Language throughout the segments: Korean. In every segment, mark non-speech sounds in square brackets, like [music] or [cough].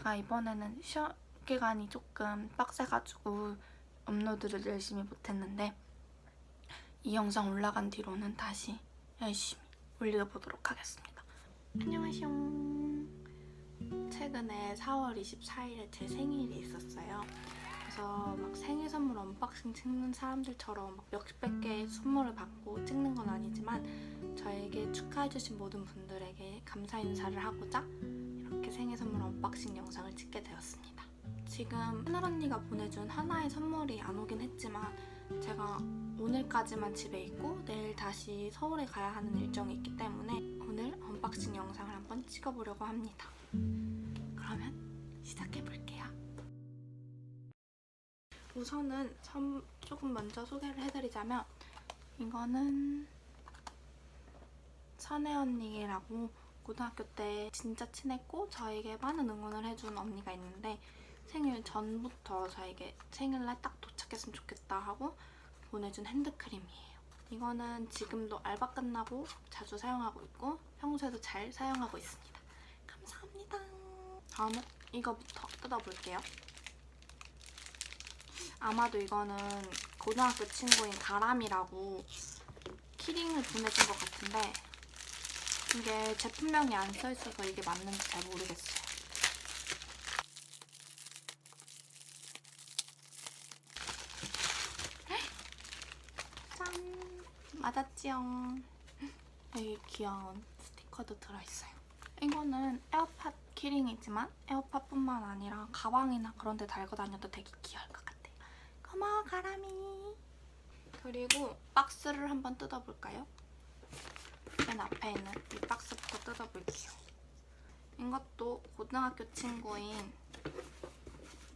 제가 이번에는 시험 기간이 조금 빡세가지고 업로드를 열심히 못했는데 이 영상 올라간 뒤로는 다시 열심히 올려보도록 하겠습니다. 안녕하세요. 최근에 4월 24일에 제 생일이 있었어요. 그래서 막 생일 선물 언박싱 찍는 사람들처럼 막 몇백 개의 선물을 받고 찍는 건 아니지만 저에게 축하해주신 모든 분들에게 감사 인사를 하고자 생일 선물 언박싱 영상을 찍게 되었습니다. 지금 하늘 언니가 보내준 하나의 선물이 안 오긴 했지만 제가 오늘까지만 집에 있고 내일 다시 서울에 가야 하는 일정이 있기 때문에 오늘 언박싱 영상을 한번 찍어보려고 합니다. 그러면 시작해볼게요. 우선은 선- 조금 먼저 소개를 해드리자면 이거는 선혜 언니라고 고등학교 때 진짜 친했고 저에게 많은 응원을 해준 언니가 있는데 생일 전부터 저에게 생일날 딱 도착했으면 좋겠다 하고 보내준 핸드크림이에요. 이거는 지금도 알바 끝나고 자주 사용하고 있고 평소에도 잘 사용하고 있습니다. 감사합니다. 다음은 이거부터 뜯어볼게요. 아마도 이거는 고등학교 친구인 가람이라고 키링을 보내준 것 같은데 이게 제품명이 안 써있어서 이게 맞는지 잘 모르겠어요. 짠! 맞았지요. 되게 귀여운 스티커도 들어있어요. 이거는 에어팟 키링이지만 에어팟뿐만 아니라 가방이나 그런 데 달고 다녀도 되게 귀여울 것 같아요. 고마워 가람이. 그리고 박스를 한번 뜯어볼까요? 맨 앞에 있는 이 박스부터 뜯어볼게요. 이것도 고등학교 친구인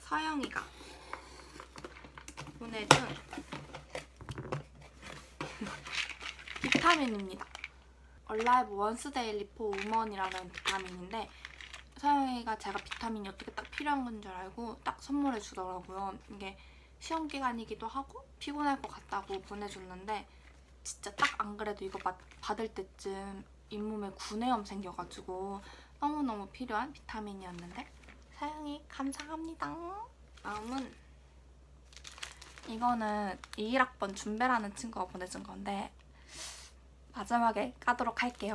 서영이가 보내준 [laughs] 비타민입니다. 얼라이브 원스데일리 포 우먼이라는 비타민인데 서영이가 제가 비타민이 어떻게 딱 필요한 건 줄 알고 딱 선물해 주더라고요. 이게 시험 기간이기도 하고 피곤할 것 같다고 보내줬는데 진짜 딱 안 그래도 이거 받, 받을 때쯤 잇몸에 구내염 생겨가지고 너무너무 필요한 비타민이었는데 사양이 감사합니다. 다음은 이거는 21학번 준배라는 친구가 보내준 건데 마지막에 까도록 할게요.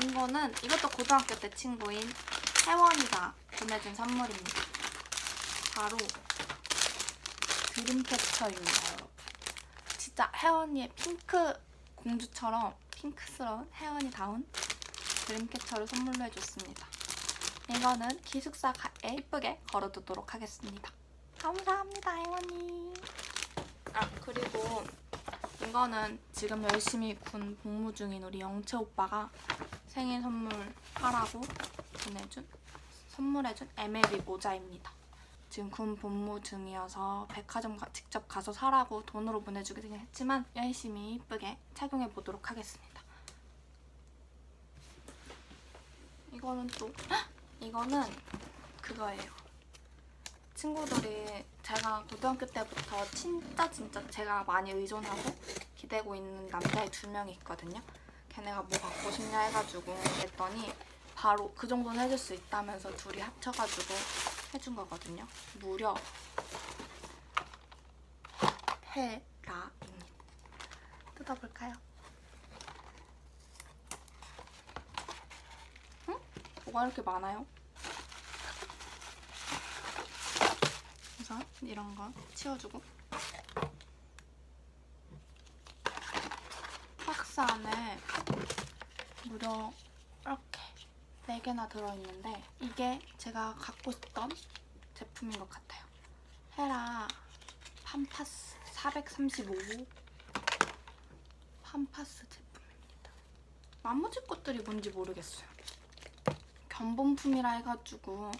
이거는 이것도 고등학교 때 친구인 혜원이가 보내준 선물입니다. 바로 여러분. 진짜 혜원이의 핑크 공주처럼 핑크스러운 혜원이다운 드림캐쳐를 선물로 해줬습니다. 이거는 기숙사에 이쁘게 걸어두도록 하겠습니다. 감사합니다, 혜원이. 아, 그리고 이거는 지금 열심히 군 복무 중인 우리 영채 오빠가 생일 선물 하라고 보내준 선물해준 MLB 모자입니다. 지금 군 복무 중이어서 백화점 가, 직접 가서 사라고 돈으로 보내주긴 했지만 열심히 이쁘게 착용해 보도록 하겠습니다. 이거는 또 헉! 이거는 그거예요. 친구들이 제가 고등학교 때부터 진짜 진짜 제가 많이 의존하고 기대고 있는 남자애 두 명이 있거든요. 걔네가 뭐 갖고 싶냐 해가지고 했더니 바로 그 정도는 해줄 수 있다면서 둘이 합쳐가지고 해준 거거든요. 무려 헤라입니다. 뜯어볼까요? 응? 뭐가 이렇게 많아요? 우선 이런 거 치워주고 박스 안에 무려 4개나 들어있는데 이게 제가 갖고 싶던 제품인 것 같아요. 헤라 팜파스 435 팜파스 제품입니다. 나머지 것들이 뭔지 모르겠어요. 견본품이라 해가지고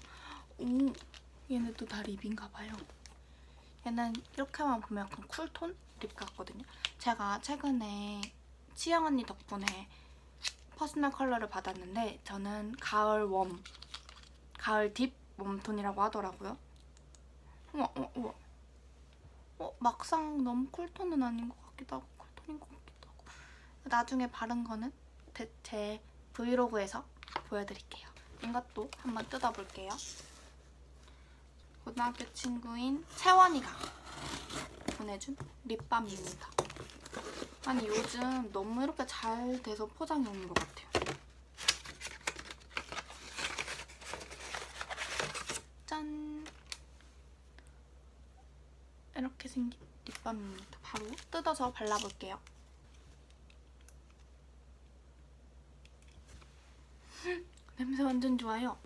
오 얘네도 다 립인가 봐요. 얘는 이렇게만 보면 약간 쿨톤 립 같거든요. 제가 최근에 치영 언니 덕분에 퍼스널 컬러를 받았는데 저는 가을 웜, 가을 딥 웜톤이라고 하더라고요. 우와, 우와, 우와. 어, 막상 너무 쿨톤은 아닌 것 같기도 하고 쿨톤인 것 같기도 하고 나중에 바른 거는 제- 제 브이로그에서 보여드릴게요. 이것도 한번 뜯어볼게요. 고등학교 친구인 채원이가 보내준 립밤입니다. 아니 요즘 너무 이렇게 잘 돼서 포장이 오는 것 같아요. 짠! 이렇게 생긴 립밤입니다. 바로 뜯어서 발라볼게요. [laughs] 냄새 완전 좋아요.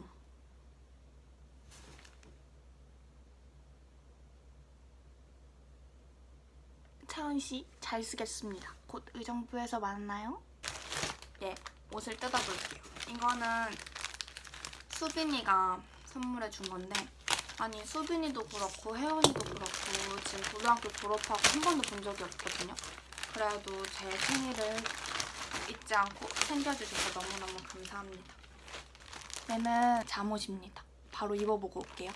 씨, 잘 쓰겠습니다. 곧 의정부에서 만나요. 예, 옷을 뜯어볼게요. 이거는 수빈이가 선물해 준 건데, 아니 수빈이도 그렇고 혜원이도 그렇고 지금 고등학교 졸업하고 한 번도 본 적이 없거든요. 그래도 제 생일을 잊지 않고 챙겨주셔서 너무너무 감사합니다. 얘는 잠옷입니다. 바로 입어보고 올게요.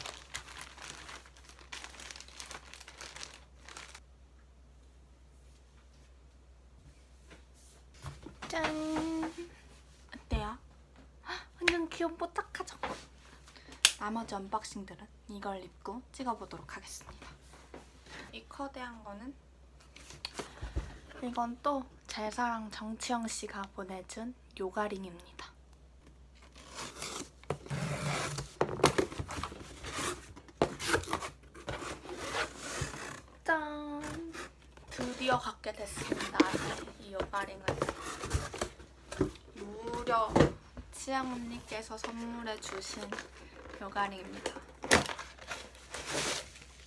짠! 어때요? 헉, 완전 귀엽고 딱하죠? 나머지 언박싱들은 이걸 입고 찍어보도록 하겠습니다. 이 커다란 거는 이건 또제 사랑 정치영 씨가 보내준 요가링입니다. 짠! 드디어 갖게 됐습니다. 이 요가링을. 무려 치양 언니께서 선물해 주신 요가링입니다.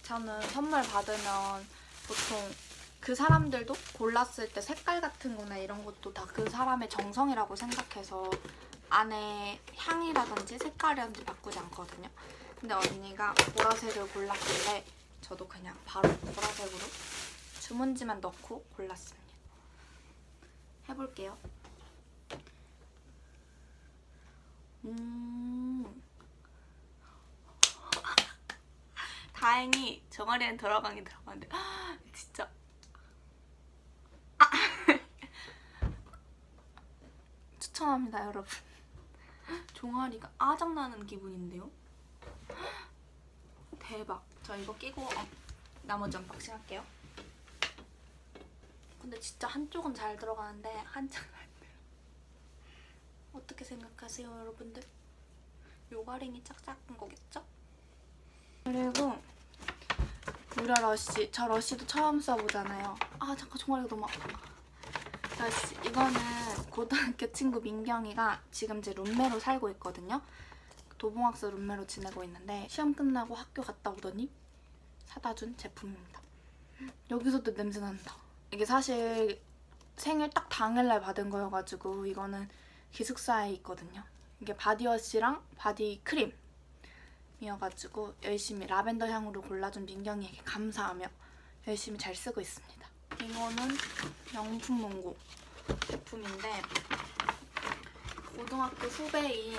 저는 선물 받으면 보통 그 사람들도 골랐을 때 색깔 같은 거나 이런 것도 다 그 사람의 정성이라고 생각해서 안에 향이라든지 색깔이라든지 바꾸지 않거든요. 근데 언니가 보라색을 골랐길래 저도 그냥 바로 보라색으로 주문지만 넣고 골랐습니다. 해볼게요. 음. 다행히 정아리엔 들어가긴 들어가는데. 진짜. 아. [laughs] 추천합니다 여러분. 종아리가 아작나는 기분인데요? 대박. 저 이거 끼고 어, 나머지 언박싱 할게요. 근데 진짜 한쪽은 잘 들어가는데 한쪽은 안 돼요 어떻게 생각하세요 여러분들? 요가링이 짝짝한 거겠죠? 그리고 무려 러쉬 저 러쉬도 처음 써보잖아요. 아 잠깐 종아리가 너무 아파. 러쉬 이거는 고등학교 친구 민경이가 지금 제 룸메로 살고 있거든요. 도봉학스 룸메로 지내고 있는데 시험 끝나고 학교 갔다 오더니 사다 준 제품입니다. 여기서도 냄새 난다. 이게 사실 생일 딱 당일날 받은 거여가지고 이거는 기숙사에 있거든요. 이게 바디워시랑 바디 크림 이어가지고 열심히 라벤더 향으로 골라준 민경이에게 감사하며 열심히 잘 쓰고 있습니다. 이거는 명품 농구 제품인데 고등학교 후배인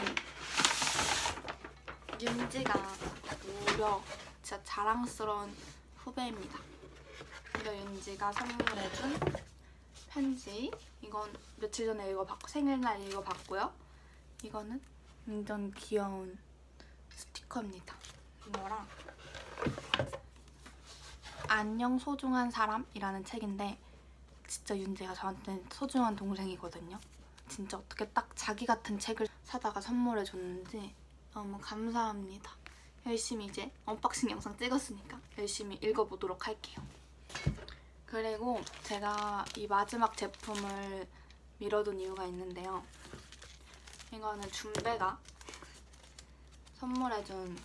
윤지가 무려 진짜 자랑스러운 후배입니다. 이거 윤지가 선물해준 편지 이건 며칠 전에 받고 생일날 받고요. 이거는 완전 귀여운 스티커입니다. 이거랑 안녕 소중한 사람이라는 책인데 진짜 윤재가 저한테 소중한 동생이거든요. 진짜 어떻게 딱 자기 같은 책을 사다가 선물해 줬는지 너무 감사합니다. 열심히 이제 언박싱 영상 찍었으니까 열심히 읽어보도록 할게요. 그리고 제가 이 마지막 제품을 미뤄둔 이유가 있는데요. 이거는 준배가 선물해준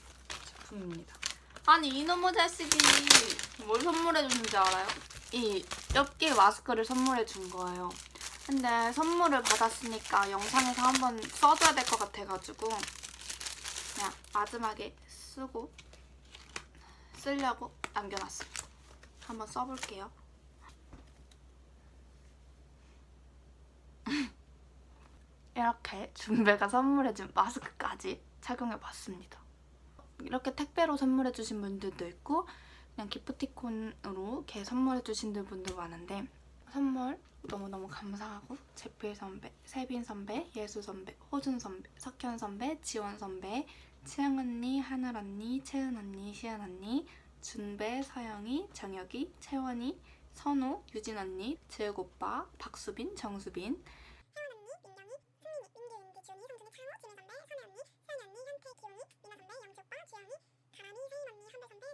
제품입니다. 아니 이놈의 자식이 뭘 선물해주는지 알아요? 이 엽기 마스크를 선물해준 거예요. 근데 선물을 받았으니까 영상에서 한번 써줘야 될 것 같아가지고 그냥 마지막에 쓰고 쓰려고 남겨놨습니다. 한번 써볼게요. [laughs] 이렇게 준배가 선물해준 마스크까지 착용해 봤습니다. 이렇게 택배로 선물해 주신 분들도 있고 그냥 기프티콘으로 이렇게 선물해 주신 분도 많은데 선물 너무너무 감사하고 제필 선배, 세빈 선배, 예수 선배, 호준 선배, 석현 선배, 지원 선배, 치영 언니, 하늘 언니, 채은 언니, 시은 언니, 준배, 서영이, 정혁이, 채원이, 선우, 유진 언니, 재욱 오빠, 박수빈, 정수빈,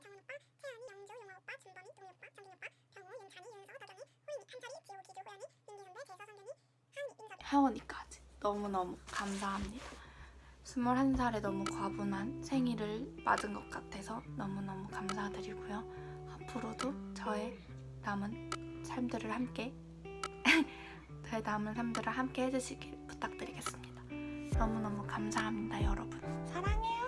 정은 오빠, 채연이, 영조, 용화 오빠, 준범이, 동희 오빠, 정빈 오빠, 병호, 윤찬이, 윤서, 덕영이, 호인이, 한철이, 지호, 기조, 호연이, 민기 선배, 재서, 성균이, 하은이, 인섭이. 혜원이까지 너무너무 감사합니다. 21살에 너무 과분한 생일을 맞은 것 같아서 너무너무 감사드리고요. 앞으로도 저의 남은 삶들을 함께 [laughs] 저의 남은 삶들을 함께 해주시길 부탁드리겠습니다. 너무너무 감사합니다, 여러분. 사랑해요.